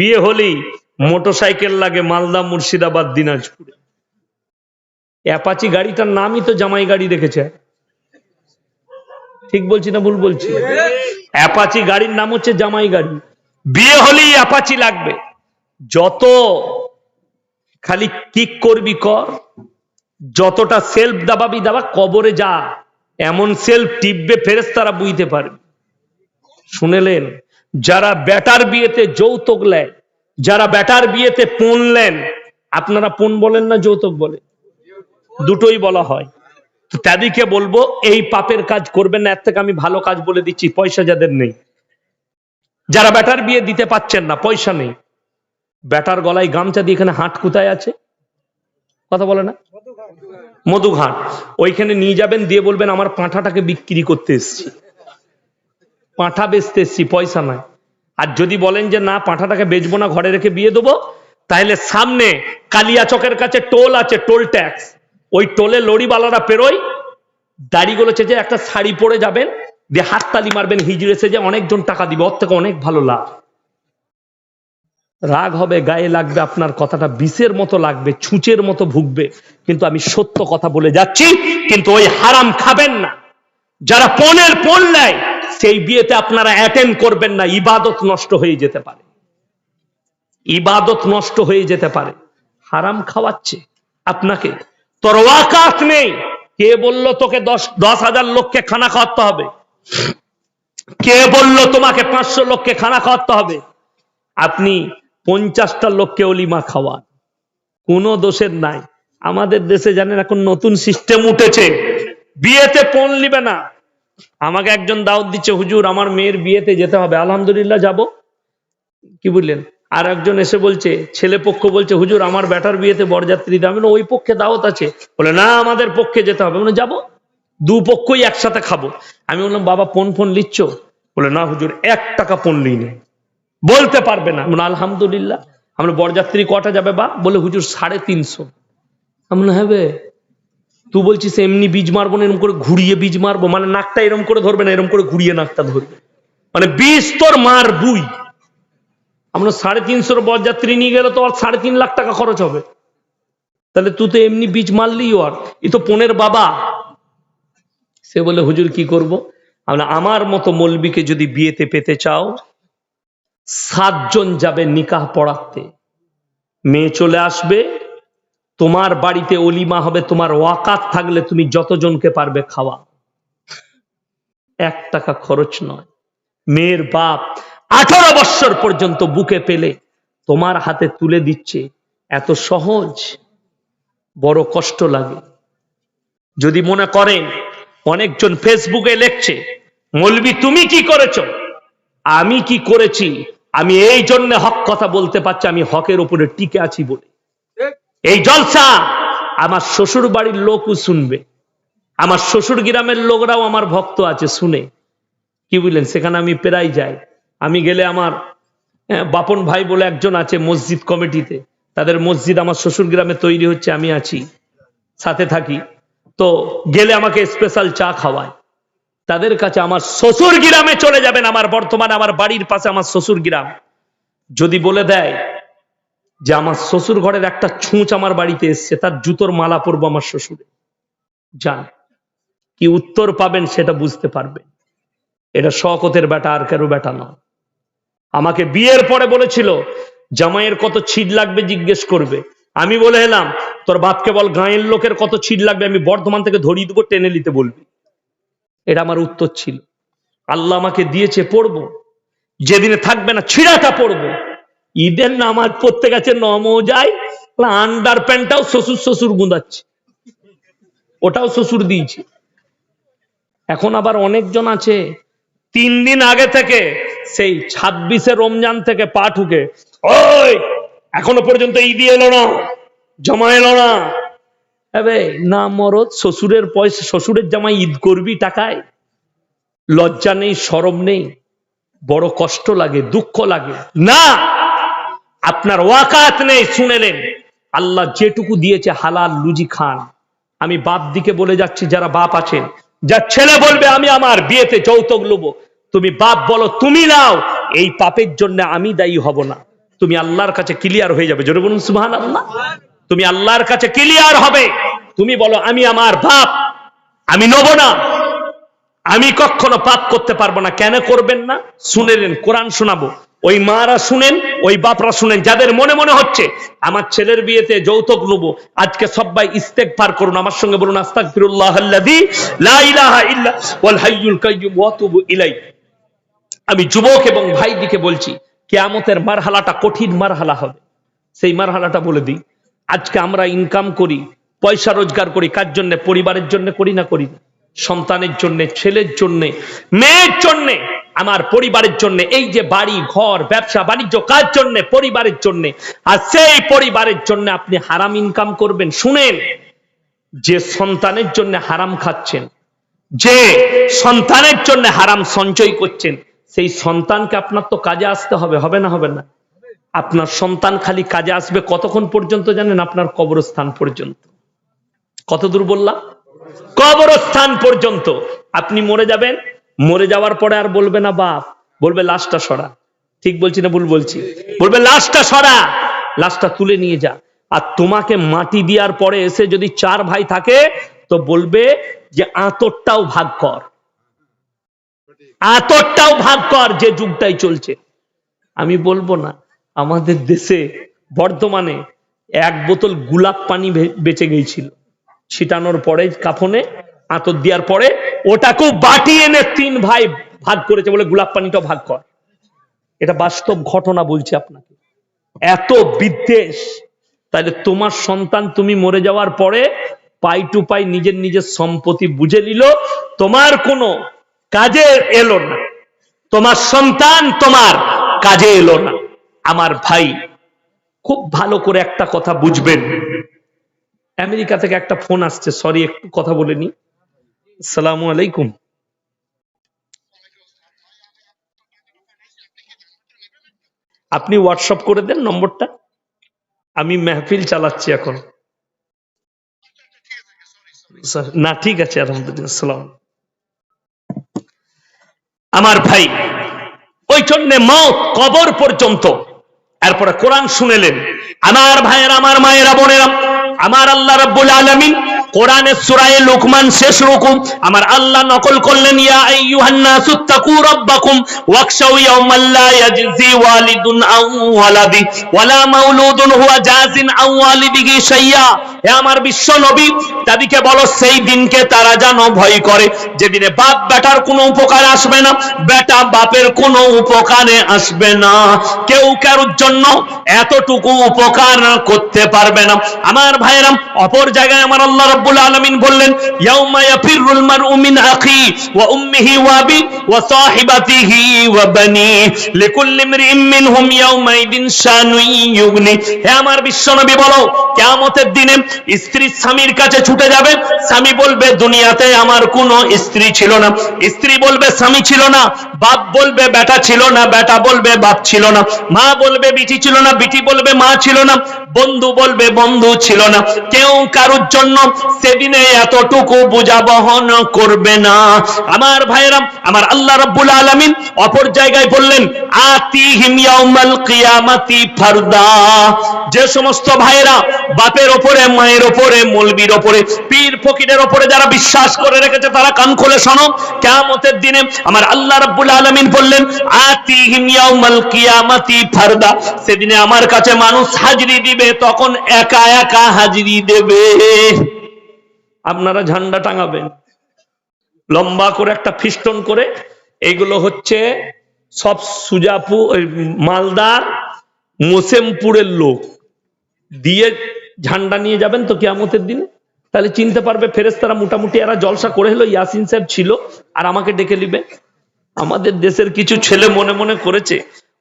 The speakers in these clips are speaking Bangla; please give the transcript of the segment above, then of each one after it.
বিয়ে হলেই মোটরসাইকেল লাগে মালদা, মুর্শিদাবাদ, দিনাজপুরে। অ্যাপাচি গাড়িটার নামই তো জামাই গাড়ি রেখেছে ঠিক বলছি না ভুল বলছি? অ্যাপাচি গাড়ির নাম হচ্ছে জামাই গাড়ি। বিয়ে হলেই অ্যাপাচি লাগবে। যত খালি কিক করবি কর, যতটা সেলফ দাবাবি দাবা, কবরে যা। এমন সেলফ টিপবে ফেরেস তারা বুঝতে পারবে। শুনেলেন? যারা ব্যাটার বিয়েতে যৌতুক নেয়, যারা ব্যাটার বিয়েতে পণ নেন, আপনারা পণ বলেন না যৌতুক বলে? দুটোই বলা হয়। তো তাদেরকে বলব, এই পাপের কাজ করবেন না, এর থেকে আমি ভালো কাজ বলে দিচ্ছি, পয়সা যাদের নেই। যারা ব্যাটার বিয়ে দিতে পাচ্ছেন না, পয়সা নেই। ব্যাটার গলায় গামছা দিয়ে এখানে হাট কোথায় আছে? কথা বলে না? মধুঘাট। ওইখানে নিয়ে যাবেন, দিয়ে বলবেন, আমার পাঁঠাটাকে বিক্রি করতে এসছি। পাঁঠা বেচতে এসছি পয়সা নাই। আর যদি বলেন যে, না, পাঁঠাটাকে বেচবো না, ঘরে রেখে বিয়ে দেবো তাহলে সামনে কালিয়া চকের কাছে টোল আছে, টোল ট্যাক্স। ওই টোলে লরিওয়ালারা পেরোয় দাড়িগুলো চেঁচে একটা শাড়ি পরে যাবেন, দিয়ে হাততালি মারবেন, হিজড়ে যে অনেকজন টাকা দিবে, ওর থেকে অনেক ভালো লাভ। রাগ হবে, গায়ে লাগবে, আপনার কথাটা বিষের মতো লাগবে, ছুঁচের মতো ভুগবে, কিন্তু আমি সত্য কথা বলে যাচ্ছি, কিন্তু ওই হারাম খাবেন না। যারা পনেরো পণ নেয় সেই বিয়েতে আপনারা অ্যাটেন্ড করবেন না, ইবাদত নষ্ট হয়ে যেতে পারে। ইবাদত নষ্ট হয়ে যেতে পারে। হারাম খাওয়াচ্ছে আপনাকে। তোর ওয়াকাত নেই। কে বলল তোকে দশ দশ হাজার লোককে খানা খাওয়াতে হবে? কে বলল তোমাকে পাঁচশো লোককে খানা খাওয়াতে হবে? আপনি পঞ্চাশটা লোককে অলিমা খাওয়ান। কোনো দোষের নাই। আমাদের দেশে জানেন এখন নতুন সিস্টেম উঠেছে। বিয়েতে পণ নিবে না। আমাকে একজন দাওয়াত দিচ্ছে, হুজুর, আমার মেয়ের বিয়েতে যেতে হবে, আলহামদুলিল্লাহ যাব। কি বুঝলেন আর একজন এসে বলছে, ছেলে পক্ষ বলছে, হুজুর, আমার বেটার বিয়েতে বরযাত্রী দাম ওই পক্ষে দাওয়াত আছে। বলে, না, আমাদের পক্ষে যেতে হবে। মানে যাব। দু পক্ষই একসাথে খাব। আমি বললাম, বাবা পণ ফোন লিচ্ছ? বলে, না, হুজুর, এক টাকা পণ লিই নেই বলতে পারবে না। মানে আলহামদুলিল্লাহ। আমরা বরযাত্রী কটা যাবে বা? বলে, হুজুর, সাড়ে তিনশো। আমরা হবে তুই বলছিস এমনি বীজ মারবো না এরকম করে ঘুরিয়ে বীজ মারবো? মানে নাকটা এরম করে ধরবে না, এরম করে ঘুরিয়ে নাকটা ধরবে। মানে বীজ তোর মার বুই। আমরা সাড়ে তিনশোর বরযাত্রী নিয়ে গেলে তো আর সাড়ে তিন লাখ টাকা খরচ হবে। তাহলে তুই তো এমনি বীজ মারলি আর এ তো পনেরো বাবা। সে বলে, হুজুর, কি করব? আমরা আমার মতো মলবিকে যদি বিয়েতে পেতে চাও, সাতজন যাবে নিকাহ পড়াতে। মেয়ে চলে আসবে তোমার বাড়িতে অলিমা হবে, তোমার ওয়াকাত থাকলে তুমি যতজনকে পারবে খাওয়া। এক টাকা খরচ নয়। মেয়ের বাপ আঠারো বৎসর পর্যন্ত বুকে পেলে তোমার হাতে তুলে দিচ্ছে। এত সহজ, বড় কষ্ট লাগে। যদি মনে করেন, অনেকজন ফেসবুকে লেখছে, মলবি, তুমি কি করেছ? আমি কি করেছি? আমি এই জন্য হক কথা বলতে পারছি, আমি হকের উপরে টিকে আছি বলে। এই জলসা আমার শ্বশুর বাড়ির লোকও শুনবে। আমার শ্বশুর গ্রামের লোকরাও আমার ভক্ত আছে শুনে। কি বুঝলেন? সেখানে আমি প্রায় যাই। আমি গেলে আমার হ্যাঁ, বাপন ভাই বলে একজন আছে মসজিদ কমিটিতে। তাদের মসজিদ আমার শ্বশুর গ্রামে তৈরি হচ্ছে আমি আছি সাথে থাকি। তো গেলে আমাকে স্পেশাল চা খাওয়ায়। তাদের কাছে আমার শ্বশুর গ্রামে চলে যাবেন আমার বর্তমানে আমার বাড়ির পাশে আমার শ্বশুর গ্রাম যদি বলে দেয় যে আমার শ্বশুর ঘরের একটা ছুঁচ আমার বাড়িতে এসছে, তার জুতোর মালা পরবো আমার শ্বশুরে। যান কি উত্তর পাবেন সেটা বুঝতে পারবেন এটা শকতের বেটা আর কারও বেটা নয়। আমাকে বিয়ের পরে বলেছিল, জামাইয়ের কত ছিট লাগবে জিজ্ঞেস করবে। আমি বলে এলাম, তোর বাপকে বল গাঁয়ের লোকের কত ছিট লাগবে, আমি বর্ধমান থেকে ধরিয়ে দেবো, টেনে নিতে বলবি। এটা আমার উত্তর ছিল। আল্লাহ আমাকে দিয়েছে পড়ব যেদিনে থাকবে না, ছিঁড়াটা পড়ব ঈদের নামাজ পড়তে গেছে নমও যায় আন্ডার প্যান্টটাও শ্বশুর শ্বশুর গুঁদাচ্ছে। ওটাও শ্বশুর দিয়েছে। এখন আবার অনেকজন আছে, তিন দিন আগে থেকে সেই ছাব্বিশে রমজান থেকে পা ঠুকে, ওই, এখনও পর্যন্ত ঈদি এলো না জমা এলো না। এবে, না মরদ, শ্বশুরের পয়সা, শ্বশুরের জামাই ঈদ করবি টাকায়? লজ্জা নেই সরম নেই, বড় কষ্ট লাগে, দুঃখ লাগে। না আপনার ওয়াকাত নেই শুনেলেন আল্লাহ যেটুকু দিয়েছে হালাল লুজি খান। আমি বাপ দিকে বলে যাচ্ছি, যারা বাপ আছেন, যা ছেলে বলবে, আমি আমার বিয়েতে যৌতুক লোবো। তুমি বাপ বলো, তুমি নাও, এই পাপের জন্য আমি দায়ী হব না। তুমি আল্লাহর কাছে ক্লিয়ার হয়ে যাবে। জোরে বলুন সুবহান আল্লাহ তুমি আল্লাহর কাছে ক্লিয়ার হবে। তুমি বলো, আমি আমার বাপ, আমি নেব না। আমি কখনো পাপ করতে পারব না। কেন করবেন না? শুনে নেন, কোরআন শোনাবো। ওই মারা শুনেন, ওই বাপরা শুনেন, যাদের মনে মনে হচ্ছে, আমার ছেলের বিয়েতে যৌতুক নেব, আজকে সবাই ইস্তেক পার করুন, আমার সঙ্গে বলুন আমি যুবক এবং ভাইদিকে বলছি, কেয়ামতের মারহালাটা কঠিন মারহালা হবে। সেই মারহালাটা বলে দিই, আজকে আমরা ইনকাম করি, পয়সা রোজগার করি, কার জন্য? পরিবারের জন্য করি না করি না? সন্তানের জন্য, ছেলের জন্য, মেয়ের জন্য, আমার পরিবারের জন্য, এই যে বাড়ি, ঘর, ব্যবসা, বাণিজ্য কার জন্য? পরিবারের জন্য। আর সেই পরিবারের জন্য আপনি হারাম ইনকাম করবেন। শুনেন, যে সন্তানের জন্য হারাম খাচ্ছেন, যে সন্তানের জন্য হারাম সঞ্চয় করছেন, সেই সন্তানকে আপনার তো কাজে আসতে হবে হবে না হবে না? আপনার সন্তান খালি কাজে আসবে কতক্ষণ পর্যন্ত জানেন? আপনার কবরস্থান পর্যন্ত। কত দূর বললাম? কবরস্থান পর্যন্ত। আপনি মরে যাবেন, মরে যাওয়ার পরে আর বলবে না বাপ, বলবে লাশটা সরা। ঠিক বলছি না ভুল বলছি? বলবে লাশটা সরা, লাশটা তুলে নিয়ে যা। আর তোমাকে মাটি দেওয়ার পরে এসে যদি চার ভাই থাকে, তো বলবে যে আতরটাও ভাগ কর। আতরটাও ভাগ কর, যে যুগটাই চলছে। আমি বলব না, আমাদের দেশে বর্ধমানে এক বোতল গুলাব পানি বেঁচে গিয়েছিল ছিটানোর পরে কাফনে আতর দেওয়ার পরে ওটাকেও বাটি এনে তিন ভাই ভাগ করেছে বলে গোলাপ পানিটাও ভাগ কর। এটা বাস্তব ঘটনা বলছি আপনাকে। এত বিদ্বেষ। তাহলে তোমার সন্তান তুমি মরে যাওয়ার পরে পাই টু পাই নিজের নিজের সম্পত্তি বুঝে নিল, তোমার কোনো কাজে এলো না। তোমার সন্তান তোমার কাজে এলো না। আমার ভাই, খুব ভালো করে একটা কথা বুঝবেন। আমেরিকা থেকে একটা ফোন আসছে সরি একটু কথা বলে নি। সালামু আলাইকুম। আপনি হোয়াটসঅ্যাপ করে দেন নম্বরটা। আমি মেহফিল চালাচ্ছি এখন। না, ঠিক আছে, আলহামদুলিল্লাহ, সালাম। আমার ভাই, ওই জন্য মত কবর পর্যন্ত। এরপরে কোরআন শুনেলেন। আমার ভাইয়ের, আমার মায়েরা, বোনেরা আমার আল্লাহ রব্বুল আলামিন কোরআনের সূরায়ে লুকমান শেষ রকম আমার আল্লাহ নকল করলেন, ইয়া আইয়ুহান নাসু তাকু রাব্বাকুম ওয়াকশাউ ইয়াওমান লা ইয়াজজি ওয়ালিদুন আও ওয়ালাদি ওয়ালা মাউলুদুন হুয়া আও ওয়ালিদিহি শাইয়া। হে আমার বিশ্ব নবী বলো, সেই দিনকে তারা যেন ভয় করে। যেদিনে বাপ বেটার কোনো উপকার আসবে না, বেটা বাপের কোনো উপকারে আসবে না। কেউ কারোর জন্য এতটুকু উপকার করতে পারবে না। আমার ভাইরাম অপর জায়গায় আমার আল্লাহ রাব্বুল বললেন স্ত্রী স্বামীর কাছে ছুটে যাবে, স্বামী বলবে, দুনিয়াতে আমার কোনো স্ত্রী ছিল না। স্ত্রী বলবে, স্বামী ছিল না। বাপ বলবে বেটা ছিল না, বেটা বলবে বাপ ছিল না, মা বলবে বিটি ছিল না, বিটি বলবে মা ছিল না, বন্ধু বলবে বন্ধু ছিল না। কেউ কারোর জন্য সেদিনে এতটুকু বোঝা বহন করবে না। আমার ভাইরাম আমার আল্লাহ রাব্বুল আলামিন অপর জায়গায় বললেন, আতিহিম ইয়াউমাল কিয়ামাতি ফারদা। যে সমস্ত ভাইরা বাপের ওপরে, মায়ের ওপরে, মলবির ওপরে, পীর ফকিরের ওপরে যারা বিশ্বাস করে রেখেছে, তারা কান খুলে শোনো, কিয়ামতের দিনে আমার আল্লাহ রাব্বুল আলামিন বললেন সেদিনে আমার কাছে মানুষ হাজিরি দিবে, তখন একা একা হাজিরি দেবে। আপনারা ঝান্ডা টাঙাবেন। লম্বা করে একটা ফিস্টন করে হচ্ছে সব সুজাপু, ওই মালদার মোসেমপুরের লোক। দিয়ে ঝান্ডা নিয়ে যাবেন তো কিয়ামতের দিনে? তাহলে চিনতে পারবে ফেরেস্তারা মোটামুটি এরা জলসা করে হলো ইয়াসিন সাহেব ছিল, আর আমাকে ডেকে নিবে। আমাদের দেশের কিছু ছেলে মনে মনে করেছে,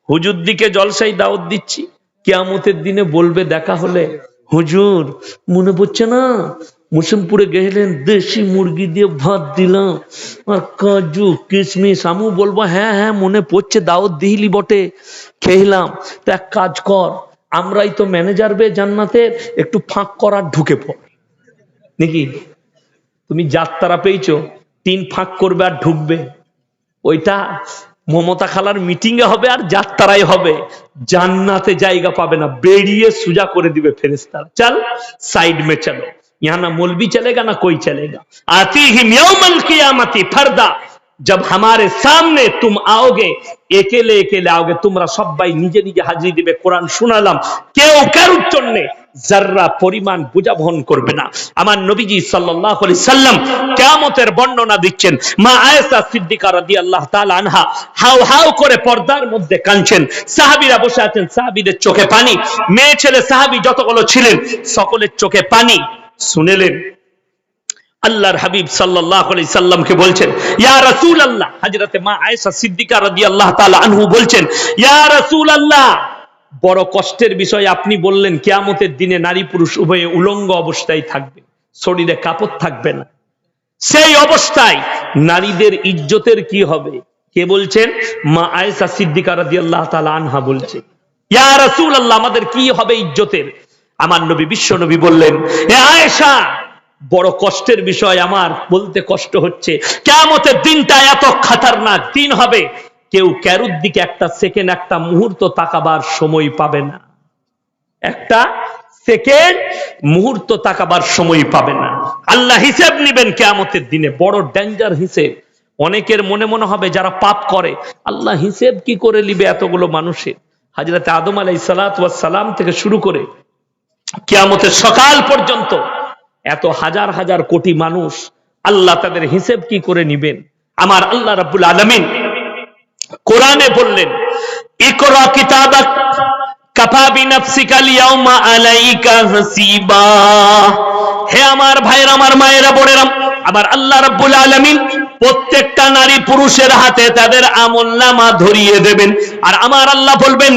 হুজুর দিকে জলসাই দাওয়াত দিচ্ছি, কিয়ামতের দিনে বলবে দেখা হলে, হুজুর, মনে পড়ছে না? মুসিমপুরে গেলেন, দেশি মুরগি দিয়ে ভাত দিলাম, আর কাজু, কিশমিশ, আমু বলব হ্যাঁ হ্যাঁ মনে পড়ছে, দাওয়াত দিহিলি বটে, খেলাম, তো এক কাজ কর, আমরাই তো ম্যানেজার বে জান্নাতের, একটু ফাঁক করার ঢুকে পড়। নাকি? তুমি যাত্রা পেয়েছ, তিন ফাঁক করবে আর ঢুকবে। ওইটা মমতা খালার মিটিং এ হবে আর যাত্রায় হবে জান্নাতে জায়গা পাবে না বেরিয়ে সুজা করে দিবে ফেরেস্তার চল সাইড মে চলো यहाँ ना मौलवी चलेगा ना कोई चलेगा आती ही यौमल कियामती फरदा जब हमारे सामने तुम आओगे একেলে একেলে आओगे তোমরা সবাই নিজে নিজে হাজিরি দিবে কোরআন শুনালাম কেউ কারুর জন্য জাররা পরিমাণ বোঝা বহন করবে না আমার নবীজি সাল্লাল্লাহু আলাইহি সাল্লাম কিয়ামতের বর্ণনা দিচ্ছেন মা আয়েশা সিদ্দিকা রাদিয়াল্লাহু তাআলা আনহা হাউ হাউ করে পর্দার মধ্যে কাঁদছেন সাহাবীরা বসে আছেন সাহাবীদের চোখে পানি মেয়ে ছেলে সাহাবী যতগুলো ছিলেন সকলের চোখে পানি শুনেলেন আল্লাহর হাবিব সাল্লাল্লাহু সাল্লামকে বলছেন, ইয়া মা আয়েশা সিদ্দিকা রাদিয়াল্লাহু তাআলা আনহু বলছেন বড় কষ্টের বিষয় আপনি বললেন, কিয়ামতের দিনে নারী পুরুষ উভয়ে উলঙ্গ অবস্থায় থাকবে, শরীরে কাপড় থাকবে না। সেই অবস্থায় নারীদের ইজ্জতের কি হবে? কে বলছেন? মা আয়েশা সিদ্দিকা রাদিয়াল্লাহু তাআলা আনহা বলছেন ইয়া রাসূলুল্লাহ, আমাদের কি হবে ইজ্জতের? আমার নবী, বিশ্ব নবী বললেন, এ আয়েশা বড় কষ্টের বিষয় আমার, বলতে কষ্ট হচ্ছে। কেমতের দিনটা এত খাতারনাক, দিন হবে। কেউ ক্যারুর দিকে একটা সেকেন্ড একটা মুহূর্ত তাকাবার সময় পাবে না। একটা সেকেন্ড মুহূর্ত তাকাবার সময় পাবে না। আল্লাহ হিসেব নিবেন কেয়ামতের দিনে, বড় ডেঞ্জার হিসেব। অনেকের মনে মনে হবে যারা পাপ করে, আল্লাহ হিসেব কি করে নিবে এতগুলো মানুষের? হাজরাতে আদম আলাই সালাম থেকে শুরু করে, কিয়ামতের সকাল পর্যন্ত এত হাজার হাজার কোটি মানুষ আল্লাহ তাদের হিসেব কি করে নিবেন? আমার আল্লাহ রাবুল আলমিন কোরআনে বললেন হে আমার ভাইয়ের, আমার মায়েরা, বোনেরা, আমার আল্লাহ রাব্বুল আলামিন প্রত্যেকটা নারী পুরুষের হাতে তাদের আমল নামা ধরিয়ে দেবেন। আর আমার আল্লাহ বলবেন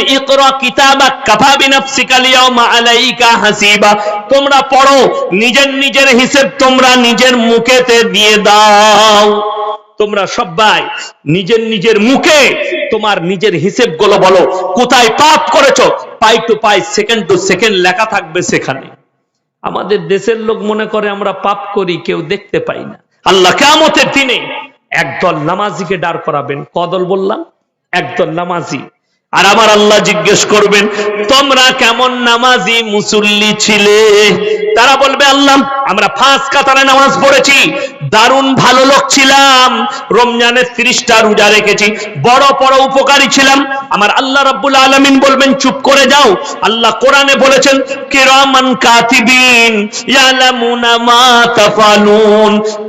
তোমরা পড়ো, নিজের নিজের হিসেব তোমরা নিজের মুখেতে দিয়ে দাও। তোমরা সবাই নিজের নিজের মুখে তোমার নিজের হিসেবগুলো বলো, কোথায় পাপ করেছ? Pie to pie, second to second লেখা থাকবে সেখানে। আমাদের দেশের লোক মনে করে আমরা পাপ করি, কেউ দেখতে পাই না। আল্লাহ কেমতের দিনে একদল নামাজিকে দাঁড় করাবেন। কদল বললাম একদল নামাজি। আর আমার আল্লাহ জিজ্ঞেস করবেন, তোমরা কেমন নামাজি মুসল্লি ছিলে? তারা বলবে, আল্লাহ, আমরা ফাঁস কাতারে নামাজ পড়েছি, দারুণ ভালো লোক ছিলাম, রমজানের ত্রিশটা রোজা রেখেছি, বড় বড় উপকারী ছিলাম। আমার আল্লাহ রাব্বুল আলামিন বলবেন, চুপ করে যাও। আল্লাহ কোরআনে বলেছেন, কিরামান কাতিবিন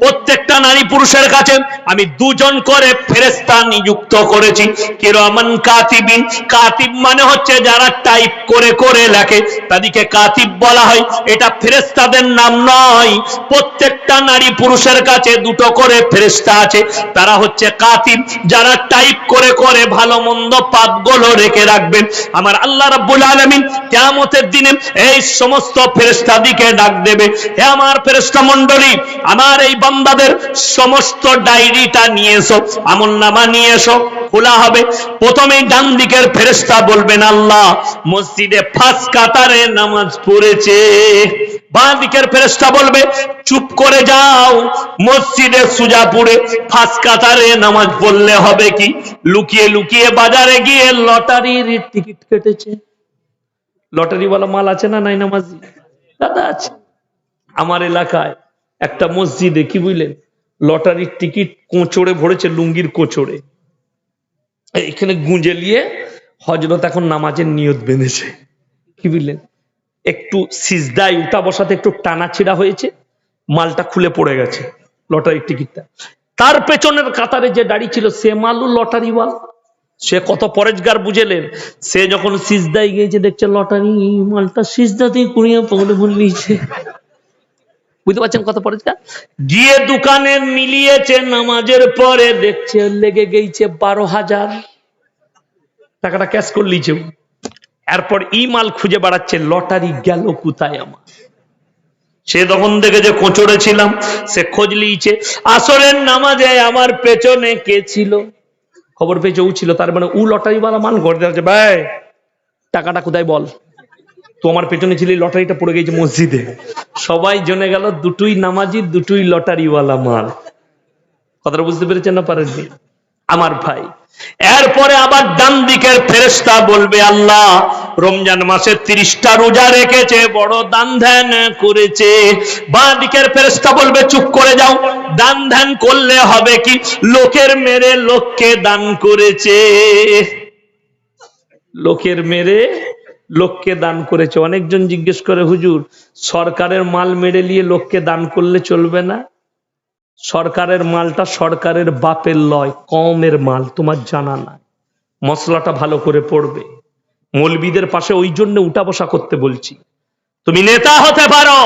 প্রত্যেকটা নারী পুরুষের কাছে আমি দুজন করে ফেরেশতা নিযুক্ত করেছি, কিরামান কাতিবিন কাতিব মানে হচ্ছে যারা টাইপ করে করে লেখে। তাদেরকে কাতিব বলা হয়। এটা ফেরেশতাদের নাম নয়। প্রত্যেকটা নারী পুরুষের কাছে দুটো করে ফেরেশতা আছে। তারা হচ্ছে কাতিব। যারা টাইপ করে করে ভালো মন্দ পাপগুলো রেখে রাখবেন। আমার আল্লাহ রাব্বুল আলামিন কিয়ামতের দিনে এই সমস্ত ফেরেশতাদিকে ডাক দেবে। হে আমার ফেরেস্তা মণ্ডলী, আমার এই বান্দাদের সমস্ত ডায়েরিটা নিয়ে এসো, আমলনামা নিয়ে এসো, খোলা হবে। প্রথমে ডান দিকের ফেরেশতা বলবেন, আল্লাহ, মসজিদে ফাঁস কাতারে নামাজ পড়েছে। বাঁ ফেরেশতা বলবে, চুপ করে যাও, মসজিদে সুজাপুরে ফাঁস কাতারে নামাজ পড়লে হবে কি? লুকিয়ে লুকিয়ে বাজারে গিয়ে লটারির টিকিট কেটেছে। মাল আছে না নাই নামাজি? দাদা আছে। আমার এলাকায় একটা মসজিদে কি বুঝলেন? লটারির টিকিট কোঁচড়ে ভরেছে, লুঙ্গির কোঁচড়ে। এখানে গুঁজে নিয়ে হজরত এখন নামাজের নিয়ত বেঁধেছে। কি বুঝলেন একটু সিজদায় উঠা বসাতে একটু টানা ছিড়া হয়েছে, মালটা খুলে পড়ে গেছে, লটারির টিকিটটা। তার পেছনের কাতারে যে দাঁড়িয়ে ছিল, সে মালু লটারিওয়াল সে কত পরেজগার বুঝেলেন, সে যখন সিজদায় গিয়েছে, দেখছে লটারি মালটা সিজদাতেই কুড়িয়ে পকড়ে ভুল নিয়েছে। বুঝতে পারছেন কত পরেজগার? গিয়ে দোকানে মিলিয়েছে, নামাজের পরে দেখছে, লেগে গেছে বারো হাজার। টাকাটা ক্যাশ করে লিছে এরপর ই মাল খুঁজে বেড়াচ্ছে, লটারি গেল কোথায় আমার? সে তখন দেখে যে কোচড়ে ছিলাম, সে খোঁজ লিয়েছে আসরের নামাজে আমার পেছনে কে ছিল? খবর পেয়েছে ও ছিল, তার মানে উ লটারিওয়ালা মান ঘরে আছে ভাই, টাকাটা কোথায় বল? তোমার পেছনে ছিল লটারিটা পড়ে গেছে মসজিদে। সবাই জেনে গেল দুটোই নামাজি, দুটোই লটারিওয়ালা মাল। কথাটা বুঝতে পেরেছেন না পারেননি? আমার ভাই। এরপরে আবার ডান দিকের ফেরেস্তা বলবে, আল্লাহ, রমজান মাসে তিরিশটা রোজা রেখেছে, বড় দান ধ্যান করেছে। বা দিকের ফেরেস্তা বলবে, চুপ করে যাও, দান ধ্যান করলে হবে কি? লোকের মেরে লোককে দান করেছে। লোকের মেরে লোককে দান করেছে। অনেকজন জিজ্ঞেস করে, হুজুর, সরকারের মাল মেরে নিয়ে লোককে দান করলে চলবে না? সরকারের মালটা সরকারের বাপের লয়, কমের মাল, তোমার জানা নাই। মশলাটা ভালো করে পড়বে। মৌলবিদের পাশে ওই জন্য উঠা বসা করতে বলছি। তুমি নেতা হতে পারো,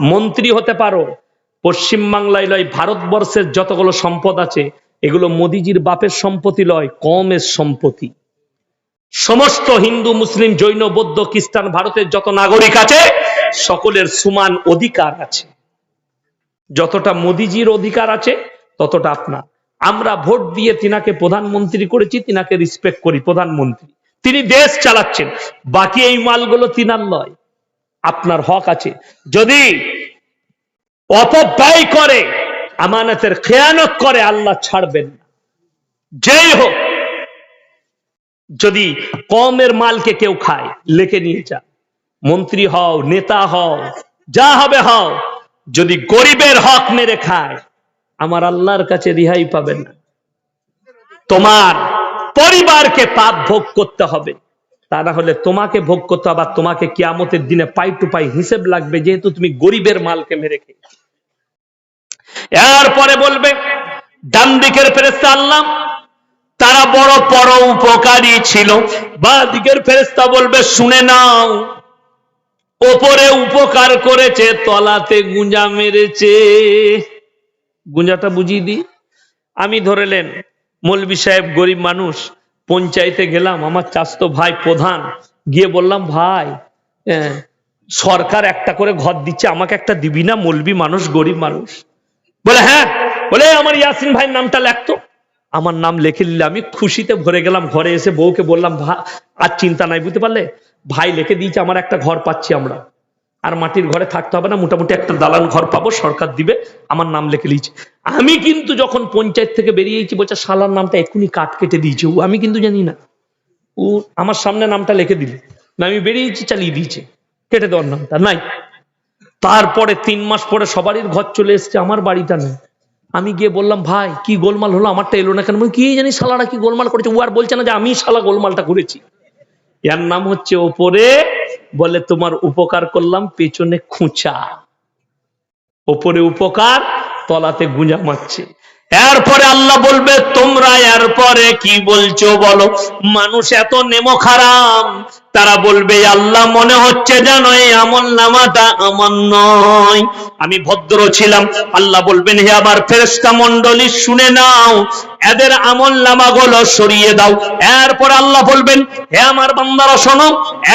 মন্ত্রী হতে পারো, পশ্চিম বাংলায় লয় ভারতবর্ষের যতগুলো সম্পদ আছে, এগুলো মোদিজির বাপের সম্পত্তি লয়, কমের সম্পত্তি। সমস্ত হিন্দু, মুসলিম, জৈন, বৌদ্ধ, খ্রিস্টান, ভারতের যত নাগরিক আছে, সকলের সমান অধিকার আছে। যতটা মোদিজির অধিকার আছে, ততটা আপনার। আমরা ভোট দিয়ে তিনাকে প্রধানমন্ত্রী করেছি, তিনাকে রিসপেক্ট করি, প্রধানমন্ত্রী। তিনি দেশ চালাচ্ছেন। বাকি এই মালগুলো তিনার নয়। আপনার হক আছে। যদি অপব্যয় করে, আমানতের খেয়ানত করে, আল্লাহ ছাড়বেন না। যেই হোক, যদি কমের মালকে কেউ খায়, লেখে নিয়ে যা মন্ত্রী হও, নেতা হও, যা হবে হও। যদি গরিবের হক মেরে খায়, আমার আল্লাহর কাছে রিহাই পাবেন না। তোমার পরিবারকে পাপ ভোগ করতে হবে। তা না হলে তোমাকে ভোগ করতে হবে তোমাকে কিয়ামতের দিনে পাই টু পাই হিসেব লাগবে, যেহেতু তুমি গরিবের মালকে মেরে খেয়েছো। এরপরে বলবে, ডান দিকের ফেরেস্তা আল্লাহ, তারা বড় পর উপকারী ছিল। বা দিকের ফেরেস্তা বলবে, শুনে নাও ওপরে উপকার করেছে, তলাতে গুঞ্জা মেরেছে। গুঞ্জাটা বুঝিয়ে দি আমি ধরেলেন মৌলবি সাহেব গরিব মানুষ, পঞ্চায়েতে গেলাম, আমার চাস্তো ভাই প্রধান। গিয়ে বললাম, ভাই সরকার একটা করে ঘর দিচ্ছে, আমাকে একটা দিবি না মৌলবি মানুষ, গরিব মানুষ? বলে হ্যাঁ। বলে, আমার ইয়াসিন ভাইয়ের নামটা লেখতো আমার নাম লিখে নিলে আমি খুশিতে ভরে গেলাম, ঘরে এসে বউকে বললাম, ভা, আর চিন্তা নাই, বুঝতে পারলে? ভাই লিখে দিয়েছে, আমার একটা ঘর পাচ্ছি আমরা। আর মাটির ঘরে থাকতে হবে না, মোটামুটি একটা দালান ঘর পাবো, সরকার দিবে, আমার নাম লিখে দিয়েছে। আমি কিন্তু যখন পঞ্চায়েত থেকে বেরিয়েছি, বলছে, শালার নামটা এক্ষুনি কাট কেটে দিয়েছে। ও, আমি কিন্তু জানি না। ও, আমার সামনে নামটা লিখে দিলে। আমি বেরিয়েছি, চালিয়ে দিয়েছে। কেটে দেওয়ার নামটা নাই। তারপরে তিন মাস পরে সবারই ঘর চলে এসছে, আমার বাড়িটা নেই। আমি গিয়ে বললাম, ভাই, কি গোলমাল হলো? আমারটা এলো না কেন? কি জানি শালারা কি গোলমাল করেছে? ও আর বলছে না যে আমি শালা গোলমালটা করেছি। এর নাম হচ্ছে ওপরে, বলে তোমার উপকার করলাম, পেছনে খুঁচা। ওপরে উপকার, তলাতে গুঁজা মারছে। এরপরে আল্লাহ বলবে, তোমরা এরপরে কি বলছো বলো? মানুষ এত নেমো খারাপ তারা বলবে, আল্লাহ মনে হচ্ছে যেন এই আমল নামাটা আমার নয়। আমি ভদ্র ছিলাম। আল্লাহ বলবেন, হে আবার ফেরেস্তা মন্ডলী শুনে নাও, এদের আমল নামাগুলো সরিয়ে দাও। এরপর আল্লাহ বলবেন, হে আমার বান্দারা, শোনো,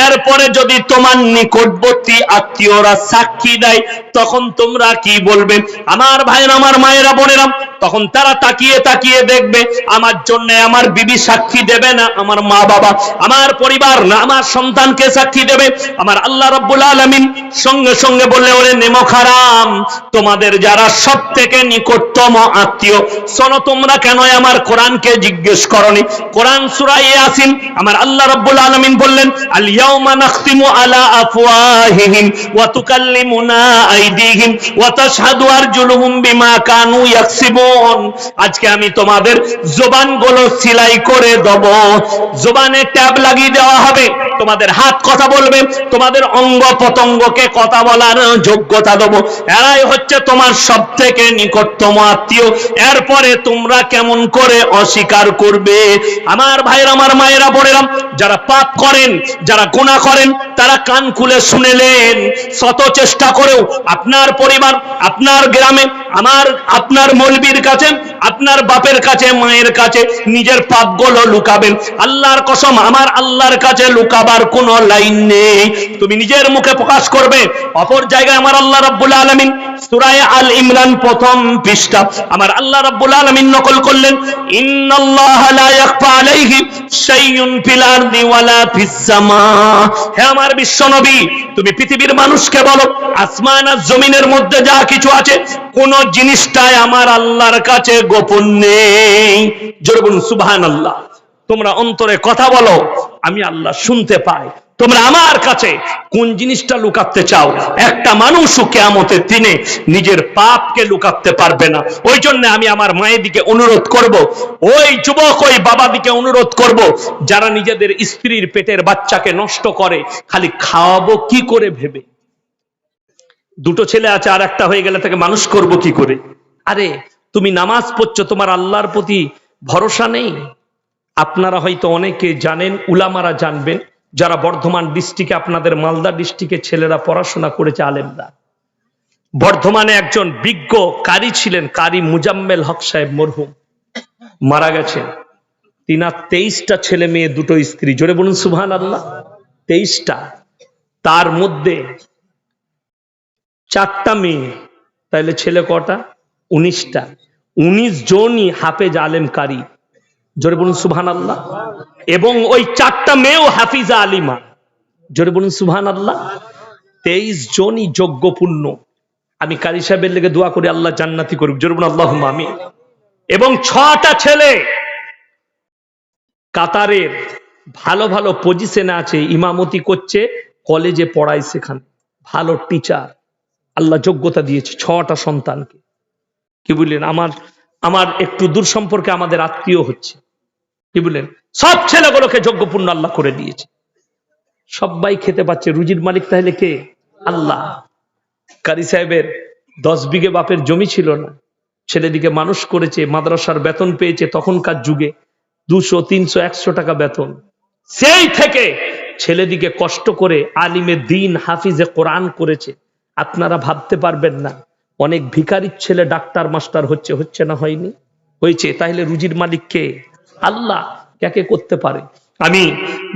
এরপরে যদি তোমার নিকটবর্তী আত্মীয়রা সাক্ষী দেয়, তখন তোমরা কি বলবে? আমার ভাইয়ের, আমার মায়েরা, বোনেরা, তখন তারা তাকিয়ে তাকিয়ে দেখবে, আমার জন্য আমার বিবি সাক্ষী দেবে না, আমার মা বাবা, আমার পরিবার না, আমার সন্তানকে সাক্ষী দেবে। আমার আল্লাহ রব্বুল আলমিন সঙ্গে সঙ্গে বললে, ওরে নেমো খারাম, তোমাদের যারা সব থেকে নিকটতম আত্মীয়, শোনো তোমরা কেন আমার কোরআনকে জিজ্ঞেস করনি? কোরআন সুরা ইয়াসিন, আমার আল্লাহ রব্বুল আলমিন বললেন আল ইয়াউমা নাখতিমু আলা আফওয়াহিহিম ওয়া তুকাল্লিমুনা আইদিহিম ওয়া তাশহাদু আরজুলুহুম বিমা কানু ইয়াকসিবুন। আজকে আমি তোমাদের জবানগুলো সিলাই করে দেব। জবানে ট্যাব লাগিয়ে দেওয়া হবে। তোমাদের হাত কথা বলবে, তোমাদের অঙ্গ পতঙ্গকে কথা বলার যোগ্যতা দেবো। এরাই হচ্ছে তোমার সব থেকে নিকটতম আত্মীয়। এরপরে তোমরা কেমন করে অস্বীকার করবে? আমার ভাইয়ের, আমার মায়েরা, বোনেরা, যারা পাপ করেন, যারা গুণা করেন, তারা কান খুলে শুনেলেন। শত চেষ্টা করেও আপনার পরিবার, আপনার গ্রামে, আমার, আপনার মলবির কাছে, আপনার বাপের কাছে, মায়ের কাছে নিজের পাপগুলো লুকাবেন। আল্লাহর কসম, আমার আল্লাহর কাছে লুকাবার কোনো লাইন নেই। তুমি নিজের মুখে প্রকাশ করবে। অপর জায়গায় আমার আল্লাহ রাব্বুল আলামিন সূরায়ে আল ইমরান প্রথম পৃষ্ঠা। আমার আল্লাহ রাব্বুল আলামিন নকল করলেন, ইন্নাল্লাহা লা আলাইহি শাইউন ফিল আরদি ফিস সামা। হে আমার বিশ্বনবী, তুমি পৃথিবীর মানুষকে বলো, আসমান আর জমিনের মধ্যে যা কিছু আছে, কোন জিনিসটাই আমার আল্লাহর কাছে গোপন নেই। জোরে বলুন, সুবহানাল্লাহ। তোমরা অন্তরে কথা বলো, আমি আল্লাহ শুনতে পাই। তোমরা আমার কাছে কোন জিনিসটা লুকাতে চাও? একটা মানুষও কেয়ামতের দিনে নিজের পাপকে লুকাতে পারবে না। ওই জন্য আমি আমার মায়ের দিকে অনুরোধ করব, ওই যুবক ওই বাবা দিকে অনুরোধ করব, যারা নিজেদের স্ত্রীর পেটের বাচ্চাকে নষ্ট করে, খালি খাওয়াবো কি করে ভেবে? দুটো ছেলে আছে, আর একটা হয়ে গেলে তাকে মানুষ করব কি করে? আরে, তুমি নামাজ পড়ছো, তোমার আল্লাহর প্রতি ভরসা নেই? আপনারা হয়তো অনেকে জানেন, উলামারা জানবেন, যারা বর্ধমান ডিস্ট্রিক্টে, আপনাদের মালদা ডিস্ট্রিক্টে ছেলেরা পড়াশোনা করেছে, আলেমরা। বর্ধমানে একজন বিজ্ঞ কারি ছিলেন, কারি মুজাম্মেল হক সাহেব মরহুম। মারা গেছেন। তিনার তেইশটা ছেলে মেয়ে, দুটো স্ত্রী। জোরে বলুন সুহান আল্লাহ তেইশটা। তার মধ্যে চারটা মেয়ে। তাহলে ছেলে কটা? উনিশটা। উনিশ জনই হাফেজ আলেম কারি। জোরে বলুন সুবহান আল্লাহ এবং ওই চারটা মেয়েও হাফিজা আলিমা। জোরে বলুন সুবহান আল্লাহ তেইশ জনই যোগ্যপূর্ণ আমি কারি সাহেবের লেগে দোয়া করি, আল্লাহ জান্নাতি করুক। জোরে বলুন আল্লাহ আমি এবং ছটা ছেলে কাতারের ভালো ভালো পজিশনে আছে, ইমামতি করছে, কলেজে পড়ায় সেখানে। ভালো টিচার। আল্লাহ যোগ্যতা দিয়েছে ছটা সন্তানকে। কি বললেন? আমার আমার একটু দূর সম্পর্কে আমাদের আত্মীয় হচ্ছে। কি বললেন? সব ছেলেগুলোকে যোগ্যপূর্ণ আল্লাহ করে দিয়েছে। সবাই খেতে পাচ্ছে। রুজির মালিক তাহলে কে? আল্লাহ। কারি সাহেবের দশ বিঘে বাপের জমি ছিল না। ছেলেদিকে মানুষ করেছে, মাদ্রাসার বেতন পেয়েছে তখনকার যুগে। দুশো, তিনশো, একশো টাকা বেতন। সেই থেকে ছেলেদিকে কষ্ট করে আলিমে দিন হাফিজে কোরআন করেছে। আপনারা ভাবতে পারবেন না, অনেক ভিখারির ছেলে ডাক্তার, মাস্টার হচ্ছে হচ্ছে না হয়নি? হয়েছে। তাহলে রুজির মালিক কে? আল্লাহ কাকে করতে পারে। আমি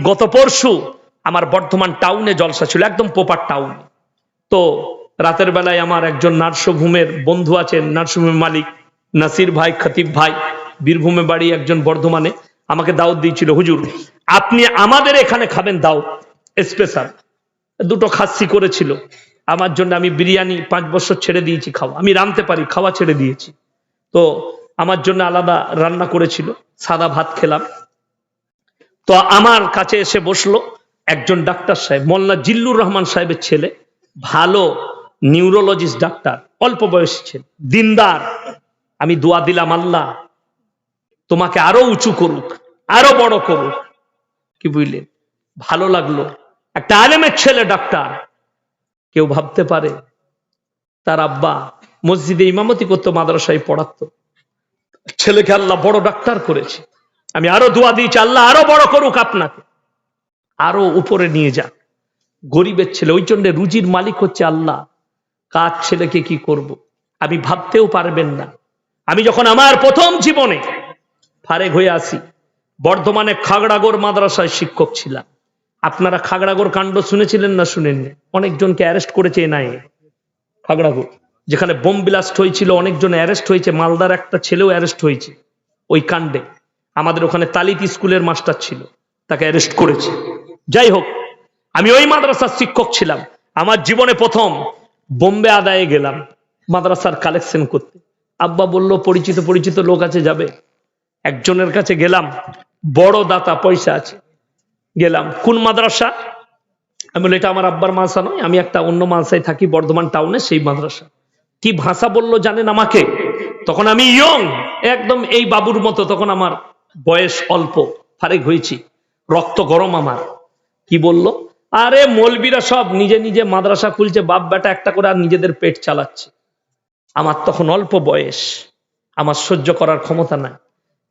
গত পরশু আমার বর্ধমান টাউনে জলসা ছিল, একদম পোপার টাউন তো রাতের বেলায় আমার একজন নার্সভূমের বন্ধু আছেন, নার্সভূমের মালিক নাসির ভাই, খতিব ভাই, বীরভূমে বাড়ি একজন বর্ধমানে, আমাকে দাওয়াত দিয়েছিল, হুজুর, আপনি আমাদের এখানে খাবেন দাও স্পেশাল দুটো খাসি করেছিল। আমার জন্য আমি বিরিয়ানি পাঁচ বছর ছেড়ে দিয়েছি খাওয়া, আমি রাঁধতে পারি, খাওয়া ছেড়ে দিয়েছি। তো আমার জন্য আলাদা রান্না করেছিল, সাদা ভাত খেলাম। তো আমার কাছে এসে বসল একজন ডাক্তার সাহেব মোল্লা জিল্লুর রহমান সাহেবের ছেলে, ভালো নিউরোলজিস্ট ডাক্তার, অল্প বয়সী ছেলে, দিনদার। আমি দোয়া দিলাম, আল্লাহ তোমাকে আরও উঁচু করুক, আরও বড় করুক। কি বুঝলেন? ভালো লাগল। একটা আলেমের ছেলে ডাক্তার। কেউ ভাবতে পারে, তার আব্বা মসজিদে ইমামতি করতো, মাদ্রাসায় পড়াতো। ছেলেকে আল্লাহ বড় ডাক্তার করেছে। আমি আরও দোয়া দিয়েছি আল্লাহ আরও বড় করুক আপনাকে। আরও উপরে নিয়ে যাক। গরিবের ছেলে, ওই জন্য রুজির মালিক হচ্ছে আল্লাহ। কার ছেলেকে কি করব। আমি ভাবতেও পারবেন না। আমি যখন আমার প্রথম জীবনে ফারেক হয়ে আসি, বর্ধমানে খাগড়াগড় মাদ্রাসায় শিক্ষক ছিলাম। আপনারা খাগড়াগড় কাণ্ড শুনেছিলেন না শুনেননি? অনেকজনকে অ্যারেস্ট করেছে এনআই খাগড়াগড়। যেখানে বোম ব্লাস্ট হয়েছিল, অনেকজন অ্যারেস্ট হয়েছে, মালদার একটা ছেলেও অ্যারেস্ট হয়েছে ওই কাণ্ডে। আমাদের ওখানে তালিত স্কুলের মাস্টার ছিল, তাকে অ্যারেস্ট করেছে। যাই হোক, আমি ওই মাদ্রাসার শিক্ষক ছিলাম। আমার জীবনে প্রথম বোম্বে আদায়ে গেলাম মাদ্রাসার কালেকশন করতে। আব্বা বলল, পরিচিত পরিচিত লোক আছে, যাবে? একজনের কাছে গেলাম, বড় দাতা, পয়সা আছে। গেলাম, কোন মাদ্রাসা? আমি বলি এটা আমার আব্বার মাদ্রাসা নয়, আমি একটা অন্য মাদ্রাসায় থাকি, বর্ধমান টাউনে, সেই মাদ্রাসা। কি ভাষা বলল জানেন আমাকে? তখন আমি ইয়ং একদম এই বাবুর মতো, তখন আমার বয়স অল্প, ফারেক হয়েছি, রক্ত গরম আমার। কি বলল? আরে মলবিরা সব নিজে নিজে মাদ্রাসা খুলছে, বাপ বেটা একটা করে আর নিজেদের পেট চালাচ্ছে। আমার তখন অল্প বয়স, আমার সহ্য করার ক্ষমতা নাই।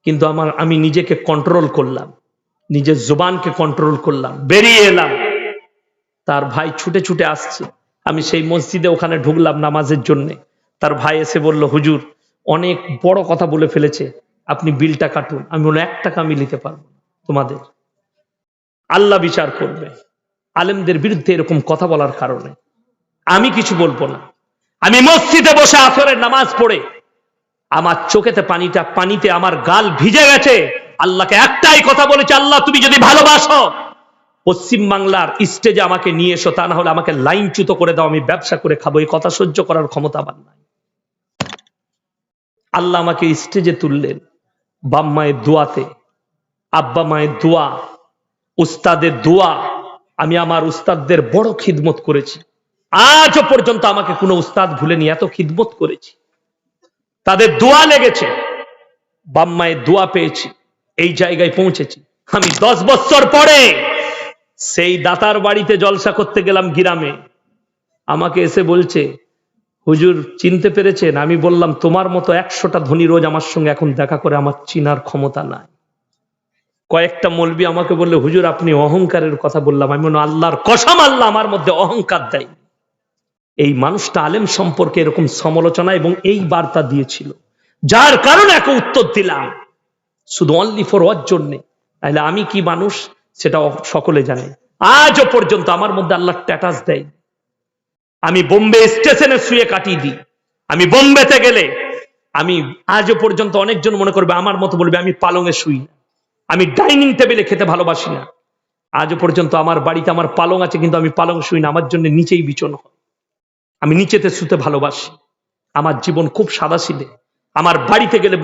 কিন্তু আমার, আমি নিজেকে কন্ট্রোল করলাম, নিজের জোবানকে কন্ট্রোল করলাম, বেরিয়ে এলাম। তার ভাই ছুটে ছুটে আসছে। আমি সেই মসজিদে ওখানে ঢুকলাম নামাজের জন্যে। তার ভাই এসে বলল, হুজুর, অনেক বড় কথা বলে ফেলেছে। আপনি বিলটা কাটুন। আমি বললাম, এক টাকা আমি নিতে পারব তোমাদের। আল্লাহ বিচার করবে। আলেমদের বিরুদ্ধে এরকম কথা বলার কারণে। আমি কিছু বলব না। আমি মসজিদে বসে আসরের নামাজ পড়ে, আমার চোখেতে পানিটা, পানিতে আমার গাল ভিজে গেছে। আল্লাহকে একটাই কথা বলেছে, আল্লাহ, তুমি যদি ভালোবাসো পশ্চিম বাংলার স্টেজে আমাকে নিয়ে এসো, তা না হলে আমাকে লাইনচ্যুত করে দাও, আমি ব্যবসা করে খাব। এই কথা সহ্য করার ক্ষমতা আমার নাই। আল্লাহ আমাকে স্টেজে তুললেন বাম মায়ের দোয়াতে, আব্বা মায়ের দোয়া, উস্তাদের দোয়া, আমি আমার উস্তাদদের বড় খিদমত করেছি। আজও পর্যন্ত আমাকে কোনো উস্তাদ ভুলেনি, এত খিদমত করেছি। তাদের দোয়া লেগেছে বাম মায়ের দোয়া পেয়েছি, এই জায়গায় পৌঁছেছি। আমি দশ বছর পরে সেই দাতার বাড়িতে জলসা করতে গেলাম গ্রামে। আমাকে এসে বলছে, হুজুর, চিনতে পেরেছেন? আমি বললাম, তোমার মতো একশোটা ধনী রোজ আমার সঙ্গে এখন দেখা করে আমার চিনার ক্ষমতা নাই। কয়েকটা মলবি আমাকে বললে, হুজুর, আপনি অহংকারের কথা বললাম। আমি মনে আল্লাহর কসম, আল্লাহ আমার মধ্যে অহংকার দেয়। এই মানুষটা আলেম সম্পর্কে এরকম সমালোচনা এবং এই বার্তা দিয়েছিল। যার কারণে একে উত্তর দিলাম। শুধু অনলি ফর ওয়ার জন্যে। তাহলে আমি কি মানুষ? সেটা সকলে জানে। আজও পর্যন্ত আমার মধ্যে আল্লাহ স্ট্যাটাস দেয়। আমি বোম্বে স্টেশনে শুয়ে কাটিয়ে দিই। আমি বোম্বেতে গেলে আমি আজও পর্যন্ত অনেকজন মনে করবে, আমার মতো বলবে, আমি পালঙে শুই আমি ডাইনিং টেবিলে খেতে ভালোবাসি না। আজও পর্যন্ত আমার বাড়িতে আমার পালং আছে, কিন্তু আমি পালং শুই না। আমার জন্য নিচেই বিচন হয়। আমি নিচেতে শুতে ভালোবাসি। আমার জীবন খুব সাদা আমার বাড়িতে গেলে